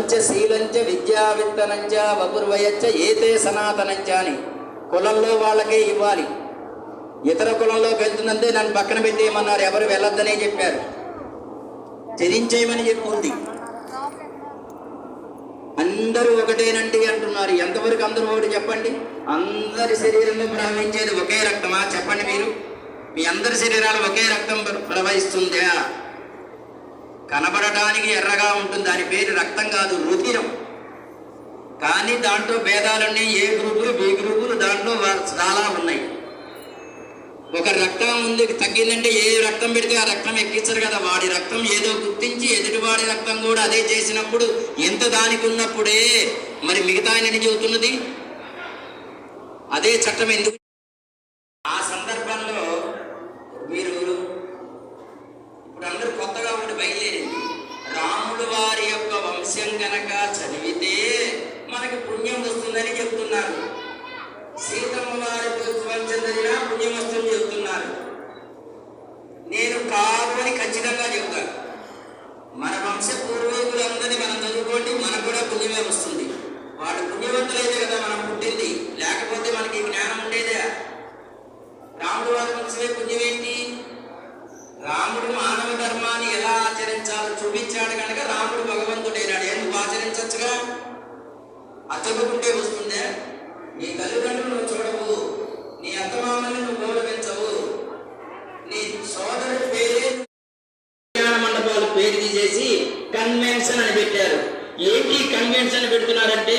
కులంచ శీలంచ విద్యావిత్తనంచ వపుర్వయచ్చ ఏతే సనాతనంచ అని కులంలో వాళ్ళకే ఇవ్వాలి. ఇతర కులంలోకి వెళ్తుందంటే నన్ను పక్కన పెట్టేయమన్నారు. ఎవరు వెళ్ళొద్దనే చెప్పారు. త్యజించేయమని చెప్పుంది అందరూ ఒకటేనండి అంటున్నారు. ఎంతవరకు అందరూ ఒకటి చెప్పండి? అందరి శరీరంలో ప్రవహించేది ఒకే రక్తమా? చెప్పండి మీరు. మీ అందరి శరీరాలు ఒకే రక్తం ప్రవహిస్తుందా? కనబడటానికి ఎర్రగా ఉంటుంది. దాని పేరు రక్తం కాదు రుధిరం. కానీ దాంట్లో భేదాలన్నీ ఏ గ్రూపులు బి గ్రూపులు దాంట్లో చాలా ఉన్నాయి. ఒక రక్తం ఉంది తగ్గిందంటే ఏ రక్తం పెడితే ఆ రక్తం ఎక్కించరు కదా. వాడి రక్తం ఏదో గుర్తించి ఎదుటివాడి రక్తం కూడా అదే చేసినప్పుడు ఎంత దానికి ఉన్నప్పుడే మరి మిగతా ఆయన చెబుతున్నది? అదే చట్టం ఎందుకు ఆ సందర్భంలో మీరు ఇప్పుడు అందరూ కొత్తగా ఒకటి బయలుదేరింది రాముడు వారి యొక్క వంశం గనక చదివితే మనకి పుణ్యం వస్తుందని చెప్తున్నారు. సీతమ్మ వారి చదివినా పుణ్యం వస్తుందని చెప్తున్నారు. నేను కాదు అని ఖచ్చితంగా చెప్తాను. అచ్చగుకుంటే వస్తుందే? నీ తల్లిదండ్రులు నువ్వు చూడవు నీ అత్తమామల్ని నువ్వు గౌరవించవు. నీ సోదరుడి పేరే కళ్యాణ మండపాలు పేరు తీసేసి కన్వెన్షన్ అని పెట్టారు. ఏంటి కన్వెన్షన్ పెడుతున్నారంటే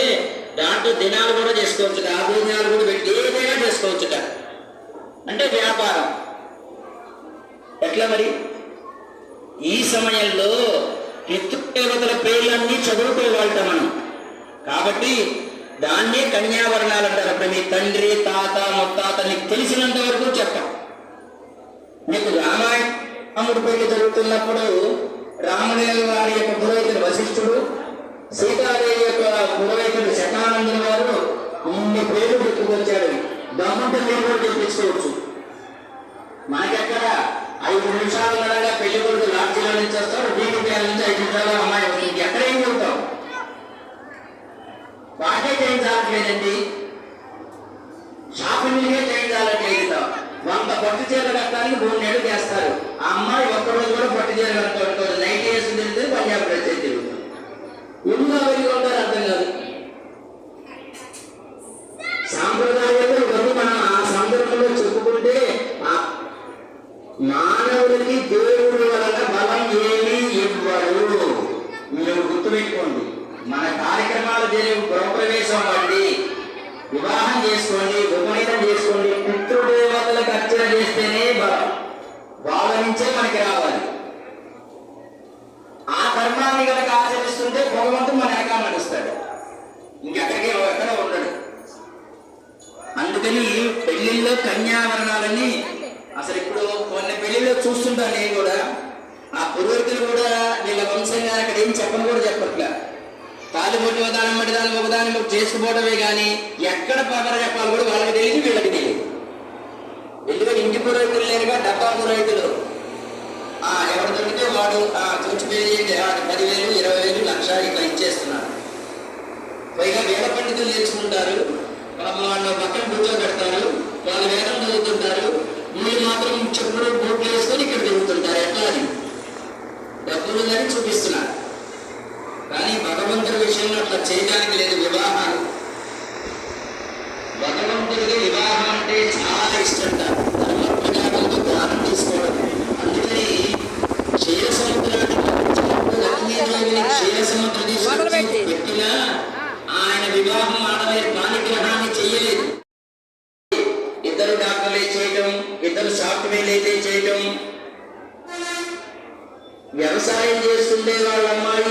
దాంట్లో దినాలు కూడా చేసుకోవచ్చు ఆ దినాలు కూడా పెట్టి ఏదైనా చేసుకోవచ్చుట. అంటే వ్యాపారం. ఎట్లా మరి? ఈ సమయంలో పితృదేవతల పేర్లన్నీ చదువుకోవాలట మనం. కాబట్టి దాన్నే కన్యావరణాలు అంటారు అప్పుడు మీ తండ్రి తాత ముత్తాత నీకు తెలిసినంత వరకు చెప్ప. మీకు రామాయణముడి పెళ్ళి జరుగుతున్నప్పుడు రామదేవి వారి యొక్క పురోహితుడు వశిష్ఠుడు సీతాదేవి యొక్క పురోహితుడు శతానందుని వారు ఇన్ని పేర్లు పెట్టుకొచ్చాడు దమ్ముంటే మీరు కూడా తెప్పించుకోవచ్చు మనకెక్కడ ఐదు నిమిషాలు పెళ్ళి కొడుకు లాడ్జీలో నుంచి వస్తాడు దీని నుంచి ఐదు నిమిషాలు అమ్మాయి వస్తుంది. ఎక్కడ చెబుతాం షాపింగ్లే చేయించాలట్లేదండి వంద పట్టు చీరలు కట్టడానికి మూడు నెలలు చేస్తారు ఆ అమ్మాయి ఒక్కరోజు కూడా పట్టు చీర కట్టుకోవడం నైట్ వేసి తిరిగితే పంజాబ్ డ్రెస్ తిరుగుతుంది ఉందా అవన్నీ ఉంటారు అర్థం కాదు. సాంప్రదాయాలు ఇవన్నీ మనం ఆ సందర్భంలో చెప్పుకుంటే మానవుడికి దేవుడి వలన బలం ఏమీ ఇవ్వరు. మీరు గుర్తుపెట్టుకోండి. మన కార్యక్రమాలు జరిగే గృహప్రవేశం అవ్వండి వివాహం చేసుకోండి ఉపనయనం చేసుకోండి పితృదేవతలకు అర్చన చేస్తేనే బలం. వాళ్ళ నుంచే మనకి రావాలి. ఆ కర్మాన్ని కనుక ఆచరిస్తుంటే భగవంతుడు మన వెనకాల నడుస్తాడు. ఇంకెక్కడికి ఎక్కడ ఉండడు. అందుకని పెళ్ళిళ్ళలో కన్యావరణాలని అసలు ఇప్పుడు కొన్ని పెళ్ళిలో చూస్తుంటాను నేను కూడా. ఆ పురోహితులు కూడా వీళ్ళ వంశంగా అక్కడ ఏం చెప్పని కూడా చెప్పట్లే పొట్టి దానం బట్టి దాని ఒకదాని చేసుకుపోవడమే కానీ ఎక్కడ పవర్ చెప్పాలి కూడా వాళ్ళకి తెలియదు వీళ్ళకి తెలియదు. ఎందుకంటే ఇంటి పురోహితులు లేరుగా డబ్బా పురోహితులు ఆ ఎవరు దొరికితే వాడు ఆ తూచి పదివేలు ఇరవై వేలు లక్ష ఇట్లా ఇచ్చేస్తున్నారు. పైగా వేద పండితులు నేర్చుకుంటారు. వాళ్ళ వాళ్ళు పక్కన కూర్చోబెడతారు వాళ్ళు వేదం చదువుతుంటారు. వీళ్ళు మాత్రం చెప్పులు బోట్లు వేసుకొని ఇక్కడ తిరుగుతుంటారు. ఎట్లా అది? డబ్బులు చూపిస్తున్నారు. భగవంతుడి విషయంలో అట్లా చేయడానికి లేదు వివాహాలు. భగవంతుడికి వివాహం అంటే చాలా ఇష్టంట. ధర్మప్రకారంతో దానం తీసుకోవడం అందుకని క్షీర సముద్రాన్ని లక్ష్మీదేవిని క్షీర సముద్ర తీసుకొచ్చి పెట్టినా ఆయన వివాహం ఆడలే పాణిగ్రహాన్ని చెయ్యలేదు ఇద్దరు డాక్టర్లే చేయటం ఇద్దరు సాఫ్ట్వేర్ అయితే చేయటం. వ్యవసాయం చేస్తుండే వాళ్ళ అమ్మాయి